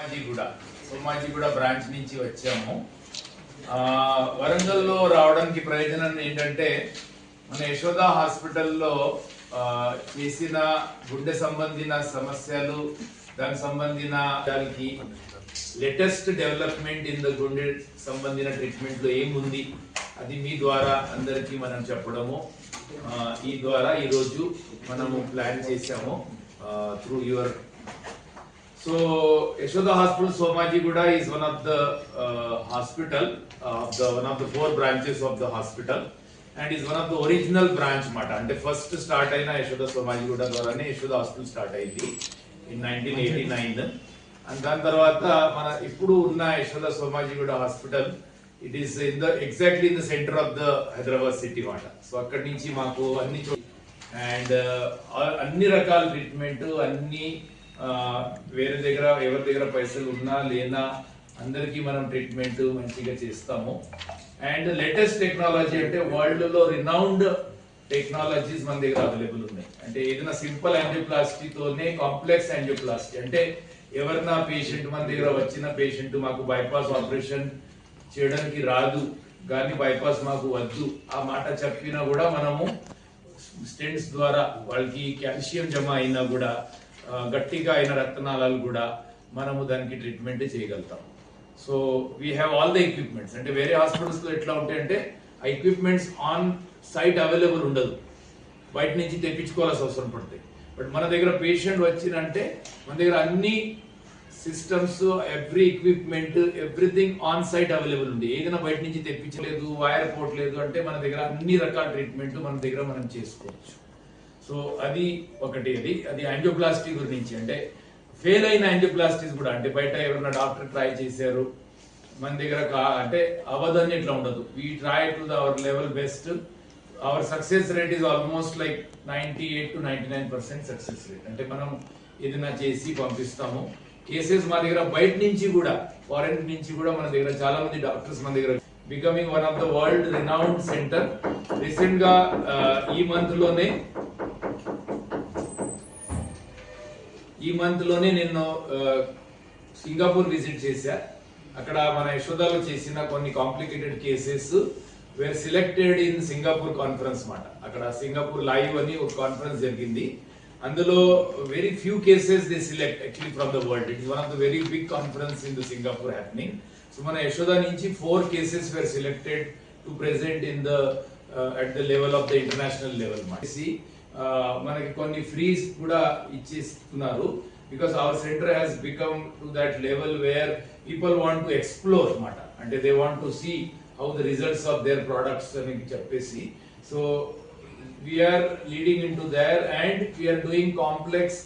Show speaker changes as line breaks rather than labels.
Somajiguda Somajiguda branch నుంచి వచ్చాము. వరంగల్లో రావడానికి ప్రయోజనం ఏంటంటే మన యశోద హాస్పిటల్లో చేసిన గుండె సంబంధిన సమస్యలు దానికి సంబంధించిన దానికి లేటెస్ట్ డెవలప్మెంట్ ఇన్ ద గుండె సంబంధించిన ట్రీట్మెంట్లో ఏముంది అది మీ ద్వారా అందరికీ మనం చెప్పడము. ఈ ద్వారా ఈరోజు మనము ప్లాన్ చేసాము through your So Yashoda Hospital Somajiguda is one of the uh, hospital of of the one of the four branches of the hospital and is one of the original branch మాట. అంటే first start అయిన యశోద సోమాజిగూడ ద్వారానే Yashoda hospital start అయింది in nineteen eighty nine and దాని తర్వాత మన ఇప్పుడు ఉన్న Yashoda Somajiguda hospital it is in the exactly in the centre of the Hyderabad city మాట. సో అక్కడి నుంచి మాకు అన్ని uh, అండ్ అన్ని రకాల ట్రీట్మెంట్ అన్ని వేరే దగ్గర ఎవరి దగ్గర పైసలు ఉన్నా లేనా అందరికీ మనం ట్రీట్మెంట్ మంచిగా చేస్తాము. అండ్ లేటెస్ట్ టెక్నాలజీ అంటే వరల్డ్లో రినౌండ్ టెక్నాలజీస్ మన దగ్గర అవైలబుల్ ఉన్నాయి. అంటే ఏదైనా సింపుల్ యాంజియోప్లాస్టీతోనే కాంప్లెక్స్ యాంజియోప్లాస్టీ అంటే ఎవరైనా పేషెంట్ మన దగ్గర వచ్చిన పేషెంట్ మాకు బైపాస్ ఆపరేషన్ చేయడానికి రాదు. కానీ బైపాస్ మాకు వద్దు. ఆ మాట చెప్పినా కూడా మనము స్టెంట్స్ ద్వారా వాళ్ళకి కాల్షియం జమ అయినా కూడా గట్టిగా అయిన రక్తనాళాలు కూడా మనము దానికి ట్రీట్మెంట్ చేయగలుగుతాం. So we have all the equipments అంటే వేరే హాస్పిటల్స్లో ఎట్లా ఉంటాయంటే ఆ ఎక్విప్మెంట్స్ ఆన్ సైట్ అవైలబుల్ ఉండదు. బయట నుంచి తెప్పించుకోవాల్సిన అవసరం పడుతుంది బట్ మన దగ్గర పేషెంట్ వచ్చినంటే మన దగ్గర అన్ని systems every equipment everything on site available ఉంది. ఏదైనా బయట నుంచి తెప్పించలేదు వైర్ పోవట్లేదు అంటే మన దగ్గర అన్ని రకాల ట్రీట్మెంట్ మన దగ్గర మనం చేసుకోవచ్చు. సో అది ఒకటి అది అది యాంజియోప్లాస్టీ గురించి. అంటే ఫెయిల్ అయిన యాంజియోప్లాస్టీస్ కూడా అంటే బయట ఎవరైనా డాక్టర్ ట్రై చేశారు మన దగ్గర కా- అంటే అవదని ఇట్లా ఉండదు. We try to the our level best our success rate is almost like ninety eight to ninety nine percent success rate అంటే మనం ఏదైనా చేసి పంపిస్తాము. కేసెస్ మా దగ్గర బయట నుంచి కూడా ఫారెన్ నుంచి కూడా మన దగ్గర చాలా మంది డాక్టర్స్ మన దగ్గర becoming one of the world renowned centre రీసెంట్గా ఈ మంత్లోనే ఈ మంత్లోనే నేను సింగపూర్ విజిట్ చేశా. అక్కడ మన యశోదాలో చేసిన కొన్ని complicated cases were selected in Singapore conference మాట. అక్కడ సింగపూర్ లైవ్ అని ఒక కాన్ఫరెన్స్ జరిగింది. అందులో very few cases they select actually from the world it is one of the very big conference in the Singapore happening so మన యశోద నుంచి four cases were selected to present in the at the level of the international level మాట. మనకి కొన్ని ఫ్రీస్ కూడా ఇచ్చిస్తున్నారు. Because our centre has become to that level where people want to explore అనమాట అంటే they want to see how the results of their products అని చెప్పేసి. So we're leading in to there and we're doing complex